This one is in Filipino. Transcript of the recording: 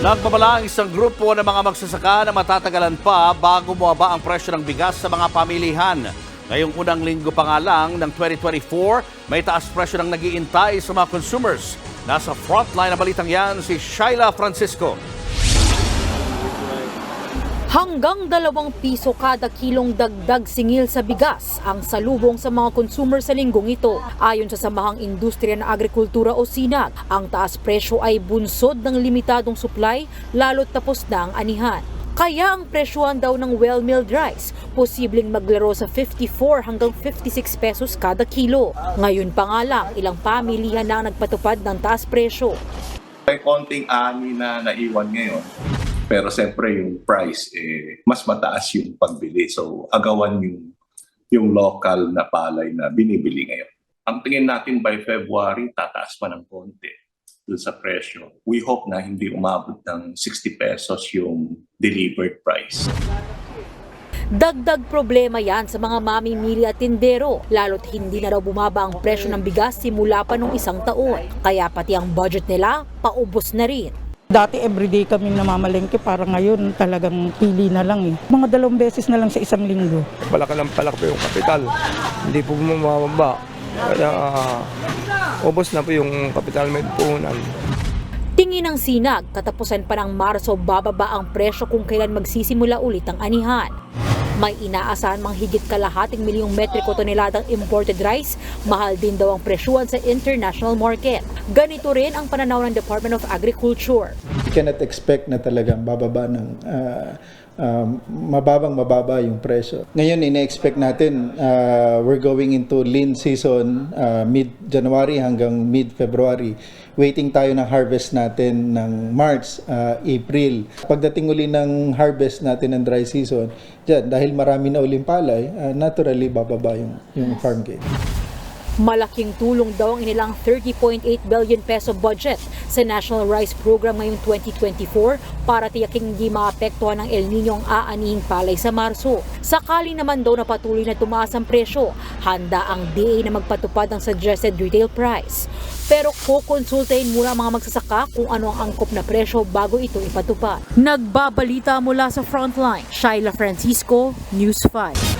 Nagbabala ang isang grupo ng mga magsasaka na matatagalan pa bago bumaba ang presyo ng bigas sa mga pamilihan. Ngayong unang linggo pa nga lang ng 2024, may taas presyo ng nagiintay sa mga consumers. Nasa frontline na balitang yan si Shaila Francisco. Hanggang dalawang piso kada kilong dagdag singil sa bigas ang salubong sa mga consumer sa linggong ito. Ayon sa Samahang Industriya ng Agrikultura o SINAG, ang taas presyo ay bunsod ng limitadong supply lalo't tapos na ang anihan. Kaya ang presyohan daw ng well-milled rice, posibleng maglaro sa 54 hanggang 56 pesos kada kilo. Ngayon pa nga lang, ilang pamilihan na ang nagpatupad ng taas presyo. May konting ani na naiwan ngayon. Pero siyempre yung price, eh, mas mataas yung pagbili. So agawan yung, yung local na palay na binibili ngayon. Ang tingin natin by February, tataas pa ng konti dun sa presyo. We hope na hindi umabot ng 60 pesos yung delivered price. Dagdag problema yan sa mga mamimili at tindero, lalo't hindi na raw bumaba ang presyo ng bigas simula pa nung isang taon. Kaya pati ang budget nila, paubos na rin. Dati everyday kaming namamalengke para ngayon talagang pili na lang eh. Mga dalawang beses na lang sa isang linggo. palaki ng palaki po yung kapital. Hindi po bumababa. Kaya ubos na po yung kapital may puhunan. Tingin ng sinag, katapusan pa ng Marso bababa ang presyo kung kailan magsisimula ulit ang anihan. May inaasahan mang higit kalahating milyong metriko toneladang imported rice, mahal din daw ang presyuhan sa international market. Ganito rin ang pananaw ng Department of Agriculture. You cannot expect na talagang bababa ng ah, um, mababang mababa yung presyo. Ngayon, ina-expect natin ah, we're going into lean season ah, mid-January hanggang mid-February. Waiting tayo ng harvest natin ng March, ah, April. Pagdating uli ng harvest natin ng dry season, dyan, dahil marami na uling palay, ah, naturally bababa yung, yung farm gate. Malaking tulong daw ang inilang 30.8 billion peso budget sa National Rice Program ngayong 2024 para tiyaking hindi maapektuhan ng El Nino ang aanihing palay sa Marso. Sakali naman daw na patuloy na tumaas ang presyo, handa ang DA na magpatupad ng suggested retail price. Pero kukonsultahin muna mga magsasaka kung ano ang angkop na presyo bago ito ipatupad. Nagbabalita mula sa Frontline, Shaila Francisco, News 5.